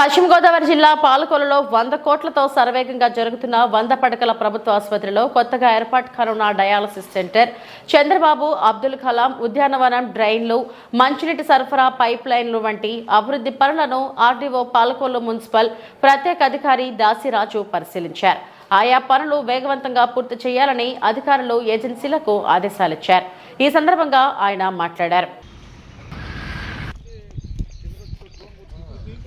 పశ్చిమ గోదావరి జిల్లా పాలకొలలో వంద కోట్లతో శరవేగంగా జరుగుతున్న వంద పడకల ప్రభుత్వ ఆసుపత్రిలో కొత్తగా ఏర్పాటు కానున్న డయాలసిస్ సెంటర్. చంద్రబాబు అబ్దుల్ కలాం ఉద్యానవనం డ్రైన్లు మంచినీటి సరఫరా పైప్ లైన్లు వంటి అభివృద్ధి పనులను ఆర్డీఓ పాలకొల్లు మున్సిపల్ ప్రత్యేక అధికారి దాసిరాజు పరిశీలించారు. ఆయా పనులు వేగవంతంగా పూర్తి చేయాలని అధికారులు ఏజెన్సీలకు ఆదేశాలిచ్చారు. ఈ సందర్భంగా ఆయన మాట్లాడారు.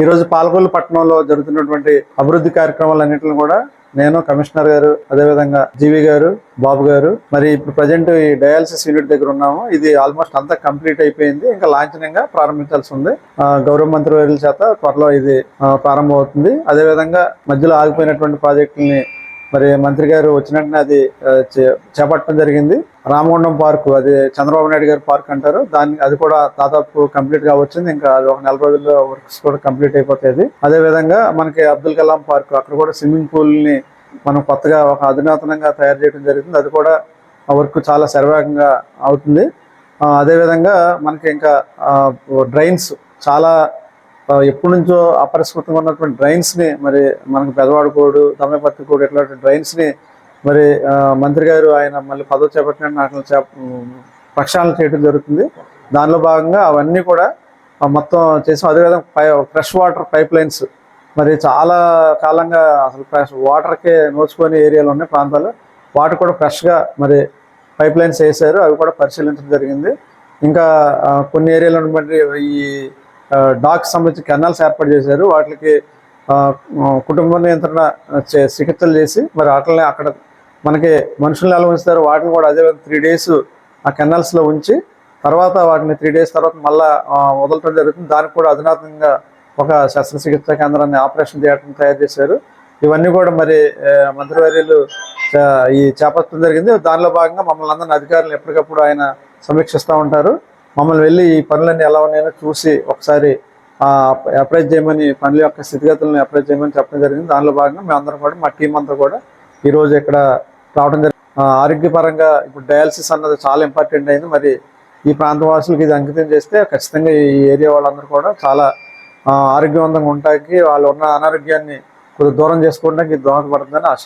ఈరోజు పాలకొల్లు పట్టణంలో జరుగుతున్నటువంటి అభివృద్ధి కార్యక్రమాలన్నింటిని కూడా నేను కమిషనర్ గారు అదేవిధంగా జీవి గారు బాబు గారు మరి ఇప్పుడు ప్రజెంట్ ఈ డయాలసిస్ యూనిట్ దగ్గర ఉన్నాము. ఇది ఆల్మోస్ట్ అంతా కంప్లీట్ అయిపోయింది. ఇంకా లాంఛనంగా ప్రారంభించాల్సి ఉంది. గౌరవ మంత్రి వారి చేత త్వరలో ఇది ప్రారంభమవుతుంది. అదేవిధంగా మధ్యలో ఆగిపోయినటువంటి ప్రాజెక్టుల్ని మరి మంత్రి గారు వచ్చిన వెంటనే అది చే- చేపట్టడం జరిగింది. రామగుండం పార్క్ అది చంద్రబాబు నాయుడు గారి పార్క్ అంటారు. దాన్ని అది కూడా దాదాపు కంప్లీట్గా వచ్చింది. ఇంకా అది ఒక నెల రోజుల్లో వర్క్స్ కూడా కంప్లీట్ అయిపోతాయి. అదే విధంగా మనకి అబ్దుల్ కలాం పార్క్ అక్కడ కూడా స్విమ్మింగ్ పూల్ని మనం కొత్తగా ఒక అధునాతనంగా తయారు చేయడం జరుగుతుంది. అది కూడా ఆ వర్క్ చాలా శరవేగంగా అవుతుంది. అదేవిధంగా మనకి ఇంకా డ్రైన్స్ చాలా ఎప్పటి నుంచో అపరిష్కృతంగా ఉన్నటువంటి డ్రైన్స్ని మరి మనకు పెదవాడుకోడు కోడు కోడు ఇట్లాంటి డ్రైన్స్ని మరి మంత్రి గారు ఆయన మళ్ళీ పదవి చేపట్టిన వాటిని చే ప్రక్షాళన చేయడం జరుగుతుంది. దానిలో భాగంగా అవన్నీ కూడా మొత్తం చేసాం అదేవిధంగా పై ఫ్రెష్ వాటర్ పైప్ లైన్స్ మరి చాలా కాలంగా అసలు ఫ్రెష్ వాటర్కే నోచుకొని ఏరియాలు ఉన్నాయి ప్రాంతాలు. వాటర్ కూడా ఫ్రెష్గా మరి పైప్ లైన్స్ వేసారు అవి కూడా పరిశీలించడం జరిగింది. ఇంకా కొన్ని ఏరియాలు ఉన్నటువంటి ఈ డాగ్ సంబంధించి కెనాల్స్ ఏర్పాటు చేశారు. వాటికి కుటుంబ నియంత్రణ చే- చికిత్సలు చేసి మరి వాటిని అక్కడ మనకి మనుషులను ఎలా ఉంచుతారు వాటిని కూడా అదే త్రీ డేస్ ఆ కెనాల్స్లో ఉంచి తర్వాత వాటిని త్రీ డేస్ తర్వాత మళ్ళా వదలటం జరుగుతుంది. దానికి కూడా అధునాతనంగా ఒక శస్త్రచికిత్స కేంద్రాన్ని ఆపరేషన్ థియేటర్ని తయారు చేశారు. ఇవన్నీ కూడా మరి మంత్రివర్యులు ఈ చేపట్టడం జరిగింది. దానిలో భాగంగా మమ్మల్ని అందరిని అధికారులు ఎప్పటికప్పుడు ఆయన సమీక్షిస్తూ ఉంటారు. మమ్మల్ని వెళ్ళి ఈ పనులన్నీ ఎలా ఉన్నాయో చూసి ఒకసారి అప్రైజ్ చేయమని పనుల యొక్క స్థితిగతులను అప్రైజ్ చేయమని చెప్పడం జరిగింది. దానిలో భాగంగా మేము కూడా మా టీం అంతా కూడా ఈరోజు ఇక్కడ రావడం జరిగింది. ఆరోగ్యపరంగా ఇప్పుడు డయాలసిస్ అన్నది చాలా ఇంపార్టెంట్ అయింది. మరి ఈ ప్రాంత వాసులకు ఇది అంకితం చేస్తే ఖచ్చితంగా ఈ ఏరియా వాళ్ళందరూ కూడా చాలా ఆరోగ్యవంతంగా ఉండటానికి వాళ్ళు ఉన్న అనారోగ్యాన్ని కొద్దిగా దూరం చేసుకోవడానికి దోహదపడుతుందని ఆశ